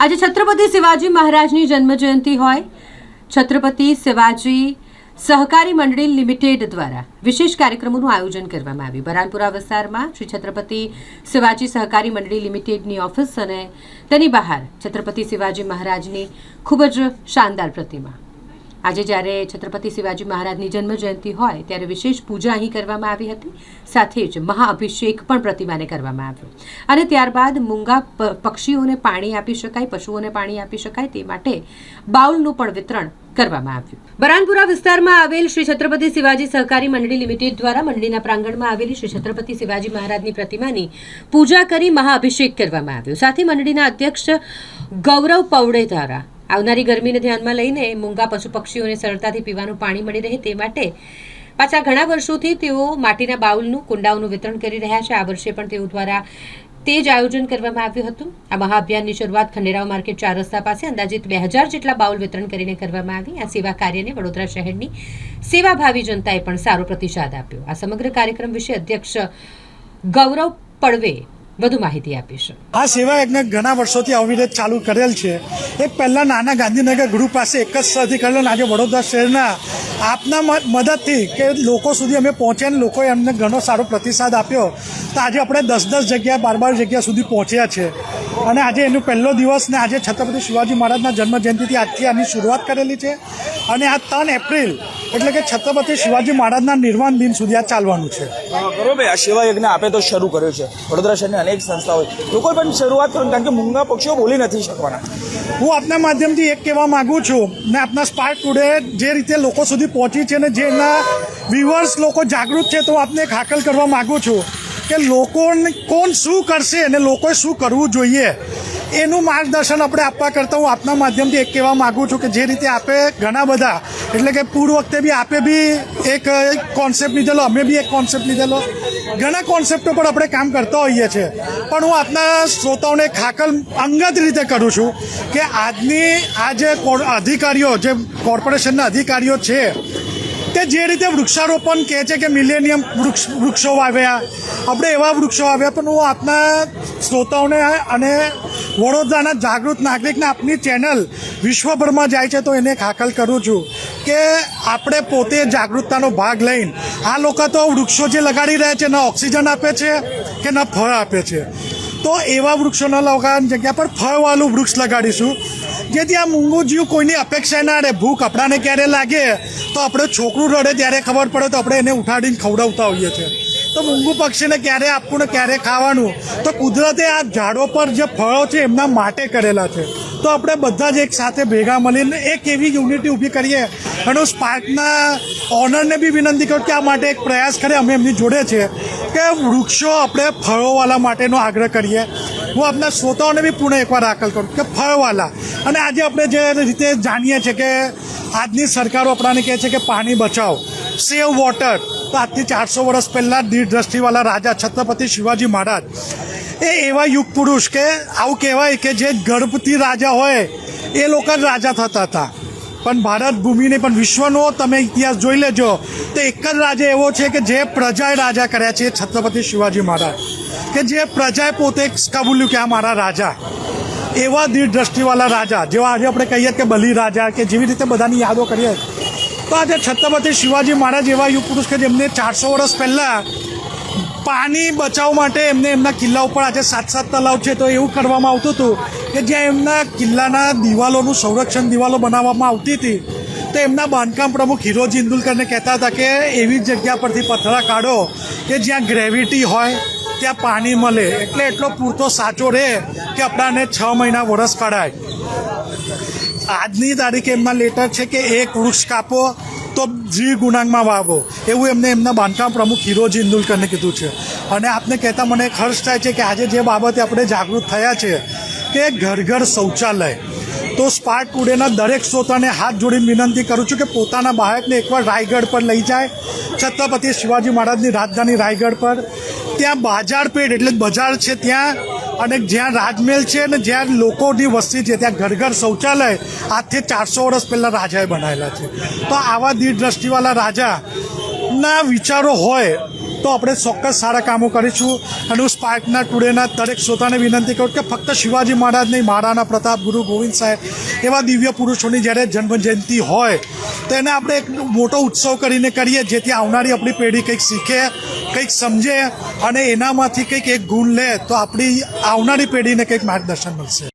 આજે છત્રપતિ શિવાજી મહારાજની જન્મજયંતિ હોય. છત્રપતિ શિવાજી સહકારી મંડળી લિમિટેડ દ્વારા વિશેષ કાર્યક્રમોનું આયોજન કરવામાં આવ્યું. બરાનપુરા વિસ્તારમાં શ્રી છત્રપતિ શિવાજી સહકારી મંડળી લિમિટેડની ઓફિસ અને તેની બહાર છત્રપતિ શિવાજી મહારાજની ખૂબ જ શાનદાર પ્રતિમા આજે જ્યારે છત્રપતિ શિવાજી મહારાજની જન્મજયંતિ હોય, ત્યારે વિશેષ પૂજા અહીં કરવામાં આવી હતી. સાથે જ મહાઅભિષેક પણ પ્રતિમાને કરવામાં આવ્યો. અને ત્યારબાદ મૂંગા પક્ષીઓને પાણી આપી શકાય, પશુઓને પાણી આપી શકાય તે માટે બાઉલનું પણ વિતરણ કરવામાં આવ્યું. બરાનપુરા વિસ્તારમાં આવેલ શ્રી છત્રપતિ શિવાજી સહકારી મંડળી લિમિટેડ દ્વારા મંડળીના પ્રાંગણમાં આવેલી શ્રી છત્રપતિ શિવાજી મહારાજની પ્રતિમાની પૂજા કરી મહાઅભિષેક કરવામાં આવ્યો. સાથે મંડળીના અધ્યક્ષ ગૌરવ પૌડે દ્વારા આવનારી ગરમીને ધ્યાનમાં લઈને મૂંગા પશુ પક્ષીઓને સરળતાથી પીવાનું પાણી મળી રહે તે માટે પાછા ઘણા વર્ષોથી તેઓ માટીના બાઉલનું, કુંડાઓનું વિતરણ કરી રહ્યા છે. આ વર્ષે પણ તેઓ દ્વારા તે જ આયોજન કરવામાં આવ્યું હતું. આ મહાઅભિયાનની શરૂઆત ખંડેરાવ માર્કેટ ચાર રસ્તા પાસે અંદાજિત બે હજાર જેટલા બાઉલ વિતરણ કરીને કરવામાં આવી. આ સેવા કાર્યને વડોદરા શહેરની સેવાભાવી જનતાએ પણ સારો પ્રતિસાદ આપ્યો. આ સમગ્ર કાર્યક્રમ વિશે અધ્યક્ષ ગૌરવ પડવે વધુ માહિતી આપીશ. આ સેવા યજ્ઞ ઘણા વર્ષોથી અવિરત ચાલુ કરેલ છે. એ પહેલાં નાના ગાંધીનગર ગ્રુપ પાસે એક જ સ્થળથી કરેલો આજે વડોદરા શહેરના આપના મદદથી કે લોકો સુધી અમે પહોંચ્યા અને લોકોએ અમને ઘણો સારો પ્રતિસાદ આપ્યો. તો આજે આપણે દસ દસ જગ્યા, બાર બાર જગ્યા સુધી પહોંચ્યા છે. અને આજે એનો પહેલો દિવસ ને આજે છત્રપતિ શિવાજી મહારાજના જન્મજયંતિથી આજથી આની શરૂઆત કરેલી છે. અને આ ત્રણ એપ્રિલ એટલે કે છત્રપતિ શિવાજી મહારાજના નિર્માણ દિન સુધી આ ચાલવાનું છે. બરોબર. આ સેવા યજ્ઞ આપે તો શરૂ કર્યો છે. વડોદરા શહેરની અનેક સંસ્થાઓ લોકો પણ શરૂઆત કરો કારણ કે મૂંગા પક્ષીઓ બોલી નથી શકવાના. હું આપના માધ્યમથી એક કહેવા માગું છું ને આપના સ્પાર્ક ટુડે જે રીતે લોકો સુધી પહોંચી છે ને જેના વ્યુઅર્સ લોકો જાગૃત છે તો આપને એક હાકલ કરવા માગું છું કે લોકોને કોણ શું કરશે અને લોકોએ શું કરવું જોઈએ. એનું માર્ગદર્શન આપણે આપવા કરતાં હું આપના માધ્યમથી એક કહેવા માગું છું કે જે રીતે આપે ઘણા બધા, એટલે કે પૂર વખતે બી આપે બી એક કોન્સેપ્ટ લીધેલો, અમે બી એક કોન્સેપ્ટ લીધેલો. ઘણા કોન્સેપ્ટો પર આપણે કામ કરતા હોઈએ છીએ. પણ હું આપના શ્રોતાઓને ખાકલ અંગત રીતે કરું છું કે આજની આ જે કોર- અધિકારીઓ, જે કોર્પોરેશનના અધિકારીઓ છે તે જે રીતે વૃક્ષારોપણ કહે છે કે મિલેનિયમ વૃક્ષ વૃક્ષો વાવ્યા, આપણે એવા વૃક્ષો વાવ્યા, પણ હું આપના શ્રોતાઓને અને વડોદરાના જાગૃત નાગરિકને આપની ચેનલ વિશ્વભરમાં જાય છે તો એને એક કરું છું કે આપણે પોતે જાગૃતતાનો ભાગ લઈને, આ લોકો તો વૃક્ષો જે લગાડી રહ્યા છે, ન ઓક્સિજન આપે છે કે ન ફળ આપે છે. તો એવા વૃક્ષો ન લગાવવાની જગ્યા પર ફળવાળું વૃક્ષ લગાડીશું. જેથી આ મૂંગું જીવ કોઈની અપેક્ષા ના રહે, ભૂખ આપણાને ક્યારે લાગે, તો આપણે છોકરું રડે ત્યારે ખબર પડે તો આપણે એને ઉઠાડીને ખવડાવતા હોઈએ છીએ. તો મૂંગું પક્ષીને ક્યારે આપવું ને ક્યારે ખાવાનું? તો કુદરતે આ ઝાડો પર જે ફળો છે એમના માટે કરેલા છે. તો આપણે બધા જ એક સાથે ભેગા મળીને એક એવી યુનિટી ઊભી કરીએ. અને સ્પાર્કના ઓનરને બી વિનંતી કરું કે આ માટે એક પ્રયાસ કરે, અમે એમની જોડે છે. કે વૃક્ષો આપણે ફળોવાળા માટેનો આગ્રહ કરીએ. હું આપણા શ્રોતાઓને બી પુનઃ એકવાર દાખલ કરું કે ફળવાળા અને આજે આપણે જે રીતે જાણીએ છીએ કે આજની સરકારો આપણાને કહે છે કે પાણી બચાવો સેવ વોટર તો આજથી ચારસો વર્ષ પહેલાં દ્રષ્ટિવાળા રાજા છત્રપતિ શિવાજી મહારાજ. એ એવા યુગ પુરુષ કે આવું કહેવાય કે જે ગર્ભથી રાજા હોય, એ લોકો જ રાજા થતા હતા. પણ ભારત ભૂમિને પણ વિશ્વનો તમે ઇતિહાસ જોઈ લેજો. તો એક જ રાજા એવો છે કે જે પ્રજાએ રાજા કર્યા છે, છત્રપતિ શિવાજી મહારાજ. કે જે પ્રજાએ પોતે કબૂલ્યું કે આ મારા રાજા. એવા દ્રષ્ટિવાળા રાજા. જેવા આજે આપણે કહીએ કે બલી રાજા કે જેવી રીતે બધાની યાદો કરીએ. તો આજે છત્રપતિ શિવાજી મહારાજ એવા યુગ પુરુષ કે જેમને ચારસો વર્ષ પહેલાં પાણી બચાવ માટે એમને એમના કિલ્લા ઉપર આજે સાત સાત તલાવ છે, તો એવું કરવામાં આવતું હતું કે જ્યાં એમના કિલ્લાના દિવાલોનું સંરક્ષણ દિવાલો બનાવવામાં આવતી હતી, તો એમના બાંધકામ પ્રમુખ હિરોજી ઇન્દુલકરને કહેતા હતા કે એવી જગ્યા પરથી પથરા કાઢો કે જ્યાં ગ્રેવિટી હોય, ત્યાં પાણી મળે. એટલે એટલો પૂરતો સાચો રહે કે આપણાને છ મહિના વરસ કાઢાય. આજની તારીખે એમના લેટર છે કે એક વૃક્ષ કાપો તો જી ગુણાંકમાં વાવો. એવું એમને એમના બાંધકામ પ્રમુખ હિરોજી ઇન્દુલકરને કીધું છે. અને આપને કહેતા મને હર્ષ થાય છે કે આજે જે બાબતે આપણે જાગૃત થયા છે કે ઘર ઘર શૌચાલય. તો સ્પાર્ક ટુડેના દરેક શ્રોતાને હાથ જોડીને વિનંતી કરું છું કે પોતાના બાળકને એકવાર રાયગઢ પર લઈ જાય. છત્રપતિ શિવાજી મહારાજની રાજધાની રાયગઢ પર. ત્યાં બાજાર પેટ એટલે બજાર છે ત્યાં. અને જ્યાં રાજમહેલ છે અને જ્યાં લોકોની વસ્તી છે, ત્યાં ઘર ઘર શૌચાલય આજથી ચારસો વર્ષ પહેલાં રાજાએ બનાવેલા છે. તો આવા દ્રષ્ટિવાળા રાજાના વિચારો હોય તો આપણે ચોક્કસ સારા કામો કરીશું. અને હું સ્પાર્કના ટુડેના દરેક શ્રોતાને વિનંતી કરું કે ફક્ત શિવાજી મહારાજ નહીં, મહારાણા પ્રતાપ, ગુરુ ગોવિંદ સાહેબ એવા દિવ્ય પુરુષોની જ્યારે જન્મ જયંતિ હોય, તો એને આપણે એક મોટો ઉત્સવ કરીને કરીએ, જેથી આવનારી આપણી પેઢી કંઈક શીખે, કંઈક સમજે અને એનામાંથી કંઈક એક ગુણ લે, તો આપણી આવનારી પેઢીને કંઈક માર્ગદર્શન મળશે.